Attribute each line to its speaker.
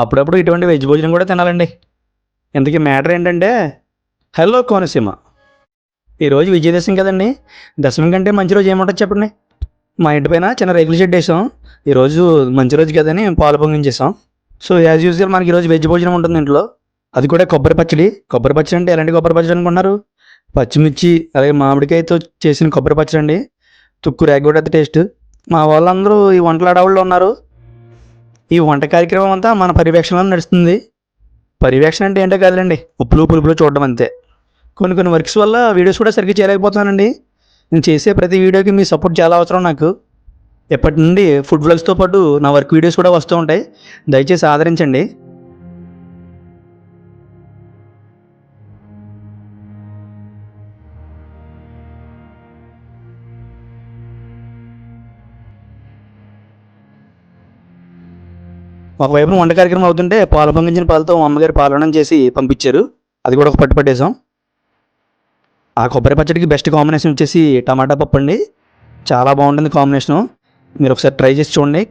Speaker 1: అప్పుడప్పుడు ఇటువంటి వెజ్ భోజనం కూడా తినాలండి. ఇంతకీ మ్యాటర్ ఏంటంటే హలో కోనసీమ. ఈరోజు విజయదశమి కదండి. దశమి కంటే మంచి రోజు ఏముంటుంది చెప్పండి? మా ఇంటి పైన చిన్న రేకుల షెడ్ వేసాం. ఈరోజు మంచి రోజు కదని పాలు పొంగించేసాం సో యాజ్ యూజువల్ మనకి ఈరోజు వెజ్ భోజనం ఉంటుంది ఇంట్లో. అది కూడా కొబ్బరి పచ్చడి. కొబ్బరి పచ్చడి అంటే ఎలాంటి కొబ్బరి పచ్చడి అనుకున్నారు పచ్చిమిర్చి అలాగే మామిడికాయతో చేసిన కొబ్బరి పచ్చడి అండి తుక్కు రేగొడ టేస్ట్. మా వాళ్ళందరూ ఈ వంటలు అడవుల్లో ఉన్నారు. ఈ వంట కార్యక్రమం అంతా మన పర్యవేక్షణలో నడుస్తుంది. పర్యవేక్షణ అంటే ఏంటో కాదులేండి. ఉప్పులు పులుపులు చూడడం అంతే. కొన్ని కొన్ని వర్క్స్ వల్ల వీడియోస్ కూడా సరిగ్గా చేయలేకపోతున్నానండి. నేను చేసే ప్రతి వీడియోకి మీ సపోర్ట్ చాలా అవసరం నాకు. ఎప్పటి నుండి ఫుడ్ వ్లాగ్స్తో పాటు నా వర్క్ వీడియోస్ కూడా వస్తూ ఉంటాయి. దయచేసి ఆదరించండి. ఒకవైపున వంట కార్యక్రమం అవుతుంటే పాలు పొంగించిన పాలతో మా అమ్మగారు పాలనం చేసి పంపించారు. అది కూడా ఒక పట్టు పట్టేసాం ఆ కొబ్బరి పచ్చడికి బెస్ట్ కాంబినేషన్ వచ్చేసి టమాటా పప్పు అండి చాలా బాగుంటుంది కాంబినేషను. మీరు ఒకసారి ట్రై చేసి చూడండి.